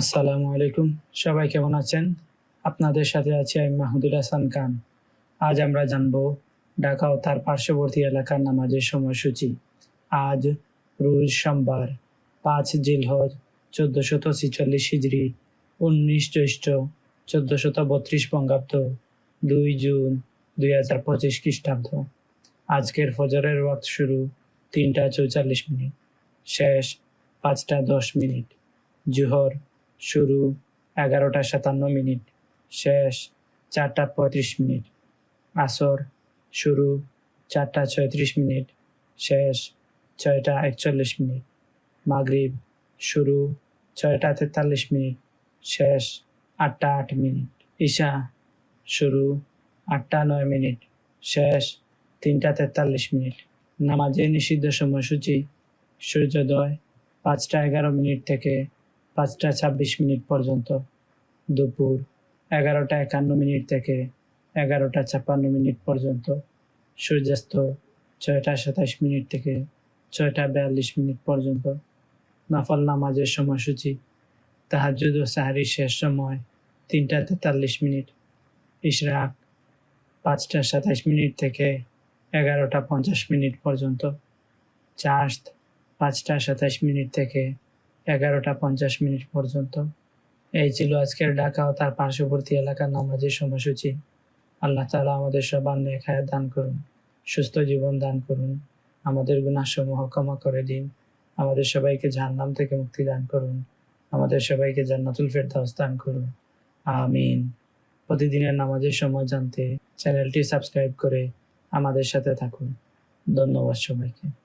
আসসালামু আলাইকুম। সবাই কেমন আছেন? আপনাদের সাথে আছি আমি মাহমুদুল হাসান খান। আজ আমরা জানব ঢাকা ও তার পার্শ্ববর্তী এলাকার নামাজের সময়সূচি। আজ রোজ সোমবার, পাঁচ জিলহজ, চোদ্দশত ছিচল্লিশ হিজড়ি উনিশ জ্যৈষ্ঠ, চোদ্দশত বত্রিশ বঙ্গাব্দ, দুই জুন দুই হাজার পঁচিশ খ্রিস্টাব্দ। আজকের ফজরের ওয়াক্ত শুরু তিনটা চৌচল্লিশ মিনিট, শেষ পাঁচটা দশ মিনিট। জোহর শুরু এগারোটা সাতান্ন মিনিট, শেষ চারটা পঁয়ত্রিশ মিনিট, আসর শুরু চারটা ছয়ত্রিশ মিনিট, শেষ ছয়টা একচল্লিশ মিনিট, মাগরিব শুরু ছয়টা তেতাল্লিশ মিনিট, শেষ আটটা আট মিনিট, ঈশা শুরু আটটা নয় মিনিট, শেষ তিনটা তেতাল্লিশ মিনিট, নামাজের নিষিদ্ধ সময়সূচি সূর্যোদয় পাঁচটা এগারো মিনিট থেকে পাঁচটা ছাব্বিশ মিনিট পর্যন্ত। দুপুর এগারোটা একান্ন মিনিট থেকে এগারোটা ছাপ্পান্ন মিনিট পর্যন্ত। সূর্যাস্ত ছয়টা সাতাশ মিনিট থেকে ছয়টা বিয়াল্লিশ মিনিট পর্যন্ত। নফল নামাজের সময়সূচি। তাহাজুদ ও সাহারির শেষ সময় তিনটা তেতাল্লিশ মিনিট। ইশরাক পাঁচটা সাতাশ মিনিট থেকে এগারোটা পঞ্চাশ মিনিট পর্যন্ত। চার্জ পাঁচটা সাতাশ মিনিট থেকে এগারোটা পঞ্চাশ মিনিট পর্যন্ত। এই ছিল আজকের ঢাকা ও তার পার্শ্ববর্তী এলাকার নামাজের সময়সূচি। আল্লাহ তালা আমাদের সবার নেখায় দান করুন, সুস্থ জীবন দান করুন, আমাদের গুণাসমূহ ক্ষমা করে দিন, আমাদের সবাইকে জাহান্নাম থেকে মুক্তি দান করুন, আমাদের সবাইকে জান্নাতুল ফেরদাউস দান করুন। আমিন। প্রতিদিনের নামাজের সময় জানতে চ্যানেলটি সাবস্ক্রাইব করে আমাদের সাথে থাকুন। ধন্যবাদ সবাইকে।